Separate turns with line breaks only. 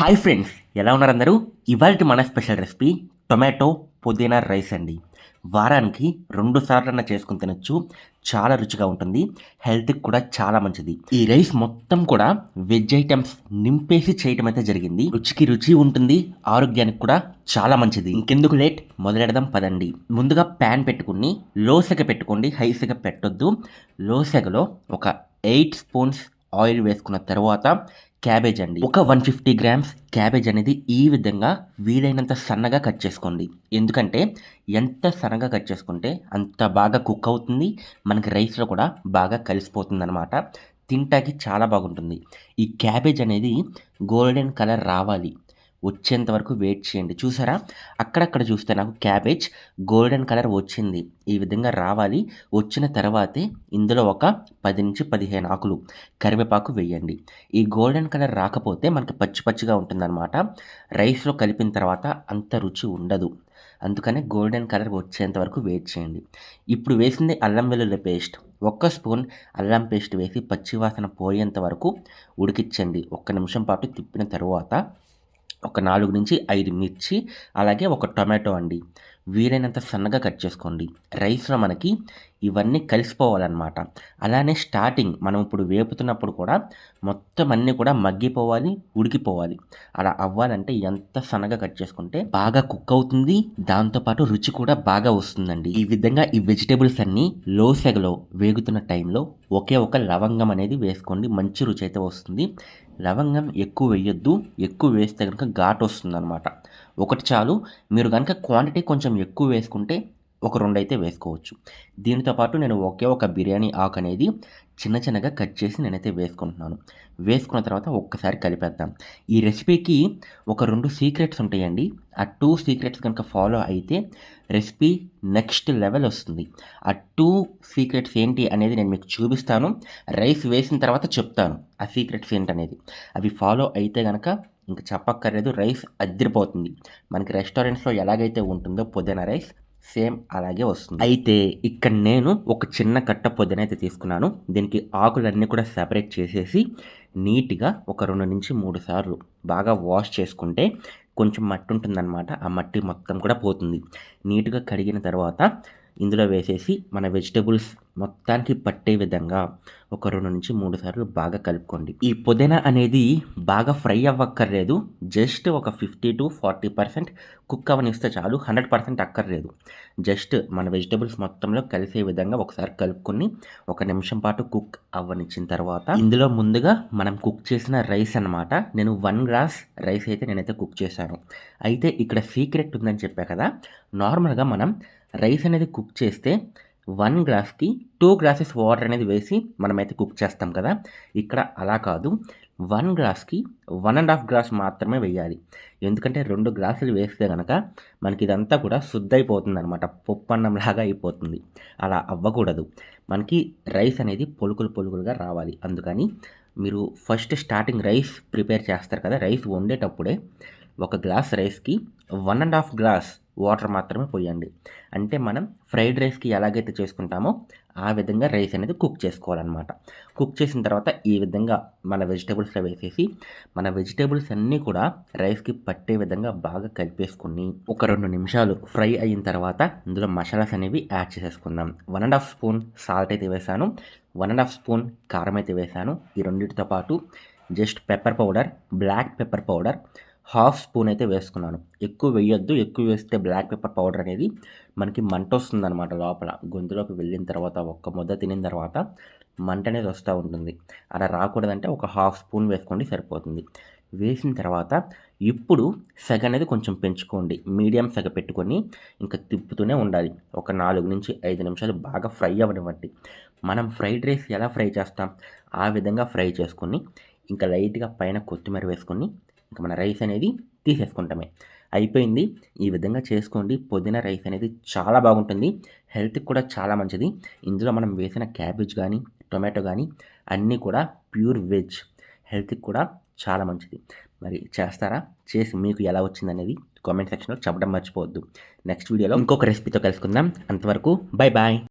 Hi friends ఎలా ఉన్నారు అందరూ? ఇవాళ మన స్పెషల్ రెసిపీ టొమాటో పుదీనా రైస్ అండి. వారానికి రెండు సార్లన్నా చేసుకుని తినొచ్చు చాలా రుచిగా ఉంటుంది హెల్త్కి కూడా చాలా మంచిది. ఈ రైస్ మొత్తం కూడా వెజ్ ఐటమ్స్ నింపేసి చేయటం అయితే జరిగింది. రుచికి రుచి ఉంటుంది ఆరోగ్యానికి కూడా చాలా మంచిది. ఇంకెందుకు లేట్? మొదలెడదాం పదండి. ముందుగా ప్యాన్ పెట్టుకుని లోసెగ పెట్టుకోండి. హైసెగ పెట్టొద్దు. లోసెగలో ఒక ఎయిట్ స్పూన్స్ ఆయిల్ వేసుకున్న తర్వాత క్యాబేజ్ అండి. ఒక వన్ ఫిఫ్టీ గ్రామ్స్ క్యాబేజ్ అనేది ఈ విధంగా వీలైనంత సన్నగా కట్ చేసుకోండి. ఎందుకంటే ఎంత సన్నగా కట్ చేసుకుంటే అంత బాగా కుక్ అవుతుంది మనకి రైస్లో కూడా బాగా కలిసిపోతుంది అనమాట తింటాకి చాలా బాగుంటుంది. ఈ క్యాబేజ్ అనేది గోల్డెన్ కలర్ రావాలి. వచ్చేంత వరకు వెయిట్ చేయండి. చూసారా? అక్కడక్కడ చూస్తే నాకు క్యాబేజ్ గోల్డెన్ కలర్ వచ్చింది. ఈ విధంగా రావాలి. వచ్చిన తర్వాతే ఇందులో ఒక పది నుంచి పదిహేను ఆకులు కరివేపాకు వేయండి. ఈ గోల్డెన్ కలర్ రాకపోతే మనకి పచ్చి పచ్చిగా ఉంటుందన్నమాట. రైస్లో కలిపిన తర్వాత అంత రుచి ఉండదు. అందుకని గోల్డెన్ కలర్ వచ్చేంత వరకు వెయిట్ చేయండి. ఇప్పుడు వేసింది అల్లం వెల్లుల్లి పేస్ట్. ఒక్క స్పూన్ అల్లం పేస్ట్ వేసి పచ్చివాసన పోయేంత వరకు ఉడికించండి. ఒక్క నిమిషం పాటు తిప్పిన తర్వాత ఒక నాలుగు నుంచి ఐదు మిర్చి అలాగే ఒక టొమాటో అండి. వీలైనంత సన్నగా కట్ చేసుకోండి. రైస్లో మనకి ఇవన్నీ కలిసిపోవాలన్నమాట. అలానే స్టార్టింగ్ మనం ఇప్పుడు వేపుతున్నప్పుడు కూడా మొత్తం అన్నీ కూడా మగ్గిపోవాలి ఉడికిపోవాలి. అలా అవ్వాలంటే ఎంత సన్నగా కట్ చేసుకుంటే బాగా కుక్ అవుతుంది. దాంతోపాటు రుచి కూడా బాగా వస్తుందండి. ఈ విధంగా ఈ వెజిటేబుల్స్ అన్నీ లో సెగలో వేగుతున్న టైంలో ఒకే ఒక లవంగం అనేది వేసుకోండి. మంచి రుచి అయితే వస్తుంది. లవంగం ఎక్కువ వేయొద్దు. ఎక్కువ వేస్తే కనుక ఘాట్ వస్తుంది అనమాట ఒకటి చాలు. మీరు కనుక క్వాంటిటీ కొంచెం ఎక్కువ వేసుకుంటే ఒక రెండు అయితే వేసుకోవచ్చు. దీనితో పాటు నేను ఒకే ఒక బిర్యానీ ఆకు అనేది చిన్న చిన్నగా కట్ చేసి నేనైతే వేసుకుంటున్నాను. వేసుకున్న తర్వాత ఒక్కసారి కలిపేద్దాం. ఈ రెసిపీకి ఒక రెండు సీక్రెట్స్ ఉంటాయండి. ఆ టూ సీక్రెట్స్ కనుక ఫాలో అయితే రెసిపీ నెక్స్ట్ లెవెల్ వస్తుంది. ఆ టూ సీక్రెట్స్ ఏంటి అనేది నేను మీకు చూపిస్తాను. రైస్ వేసిన తర్వాత చెప్తాను. ఆ సీక్రెట్స్ ఏంటనేది. అవి ఫాలో అయితే కనుక ఇంకా చెప్పక్కర్లేదు రైస్ అద్దరిపోతుంది మనకి రెస్టారెంట్స్లో ఎలాగైతే ఉంటుందో పుదీనా రైస్ సేమ్ అలాగే వస్తుంది. అయితే ఇక్కడ నేను ఒక చిన్న కట్ట పొద్దున అయితే తీసుకున్నాను. దీనికి ఆకులన్నీ కూడా సెపరేట్ చేసేసి నీట్గా ఒక రెండు నుంచి మూడు సార్లు బాగా వాష్ చేసుకుంటే కొంచెం మట్టి ఉంటుందన్నమాట. ఆ మట్టి మొత్తం కూడా పోతుంది. నీట్గా కడిగిన తర్వాత ఇందులో వేసేసి మన వెజిటేబుల్స్ మొత్తానికి పట్టే విధంగా ఒక రెండు నుంచి మూడు సార్లు బాగా కలుపుకోండి. ఈ పుదీనా అనేది బాగా ఫ్రై అవ్వక్కర్లేదు. జస్ట్ ఒక fifty to forty percent cook అవనిస్తే చాలు హండ్రెడ్ పర్సెంట్ అక్కర్లేదు. జస్ట్ మన వెజిటేబుల్స్ మొత్తంలో కలిసే విధంగా ఒకసారి కలుపుకొని ఒక నిమిషం పాటు కుక్ అవ్వనిచ్చిన తర్వాత ఇందులో ముందుగా మనం కుక్ చేసిన రైస్ అనమాట నేను వన్ గ్లాస్ రైస్ అయితే నేనైతే కుక్ చేశాను. అయితే ఇక్కడ సీక్రెట్ ఉందని చెప్పా కదా. నార్మల్గా మనం రైస్ అనేది కుక్ చేస్తే వన్ గ్లాస్కి టూ గ్లాసెస్ వాటర్ అనేది వేసి మనమైతే కుక్ చేస్తాం కదా. ఇక్కడ అలా కాదు. వన్ గ్లాస్కి వన్ అండ్ హాఫ్ గ్లాస్ మాత్రమే వేయాలి. ఎందుకంటే రెండు గ్లాసులు వేస్తే కనుక మనకి ఇదంతా కూడా శుద్ధ అయిపోతుంది అనమాట పప్పు అన్నంలాగా అయిపోతుంది. అలా అవ్వకూడదు. మనకి రైస్ అనేది పొలుకులు పొలుకులుగా రావాలి. అందుకని మీరు ఫస్ట్ స్టార్టింగ్ రైస్ ప్రిపేర్ చేస్తారు కదా. రైస్ వండేటప్పుడే ఒక గ్లాస్ రైస్కి one and half glass water మాత్రమే పోయండి. అంటే మనం ఫ్రైడ్ రైస్కి ఎలాగైతే చేసుకుంటామో ఆ విధంగా రైస్ అనేది కుక్ చేసుకోవాలన్నమాట. కుక్ చేసిన తర్వాత ఈ విధంగా మన వెజిటేబుల్స్లో వేసేసి మన వెజిటేబుల్స్ అన్నీ కూడా రైస్కి పట్టే విధంగా బాగా కలిపేసుకుని ఒక రెండు నిమిషాలు ఫ్రై అయిన తర్వాత ఇందులో మసాలాస్ అనేవి యాడ్ చేసేసుకుందాం. One and half spoon salt అయితే వేసాను. వన్ అండ్ హాఫ్ స్పూన్ కారం అయితే వేసాను. ఈ రెండింటితో పాటు just pepper powder black pepper powder half spoon అయితే వేసుకున్నాను. ఎక్కువ వేయొద్దు. ఎక్కువ వేస్తే బ్లాక్ పెప్పర్ పౌడర్ అనేది మనకి మంట వస్తుంది అనమాట లోపల. గొంతులోకి వెళ్ళిన తర్వాత ఒక్క ముద్ద తినిన తర్వాత మంట అనేది వస్తూ ఉంటుంది. అలా రాకూడదంటే ఒక హాఫ్ స్పూన్ వేసుకోండి సరిపోతుంది. వేసిన తర్వాత ఇప్పుడు సెగ అనేది కొంచెం పెంచుకోండి. మీడియం సెగ పెట్టుకొని ఇంకా తిప్పుతూనే ఉండాలి. ఒక నాలుగు నుంచి ఐదు నిమిషాలు బాగా ఫ్రై అవ్వనివ్వండి. మనం ఫ్రైడ్ రైస్ ఎలా ఫ్రై చేస్తాం? ఆ విధంగా ఫ్రై చేసుకొని ఇంకా లైట్గా పైన కొత్తిమీర వేసుకొని ఇంకా మన రైస్ అనేది తీసేసుకుంటామే. అయిపోయింది. ఈ విధంగా చేసుకోండి. పుదీనా రైస్ అనేది చాలా బాగుంటుంది. హెల్త్కి కూడా చాలా మంచిది. ఇందులో మనం వేసిన క్యాబేజ్ కానీ టొమాటో కానీ అన్నీ కూడా ప్యూర్ వెజ్. హెల్త్కి కూడా చాలా మంచిది. మరి చేస్తారా? చేసి మీకు ఎలా వచ్చింది అనేది కామెంట్ సెక్షన్లో చెప్పడం మర్చిపోవద్దు. నెక్స్ట్ వీడియోలో ఇంకొక రెసిపీతో కలుసుకుందాం. అంతవరకు బై బాయ్.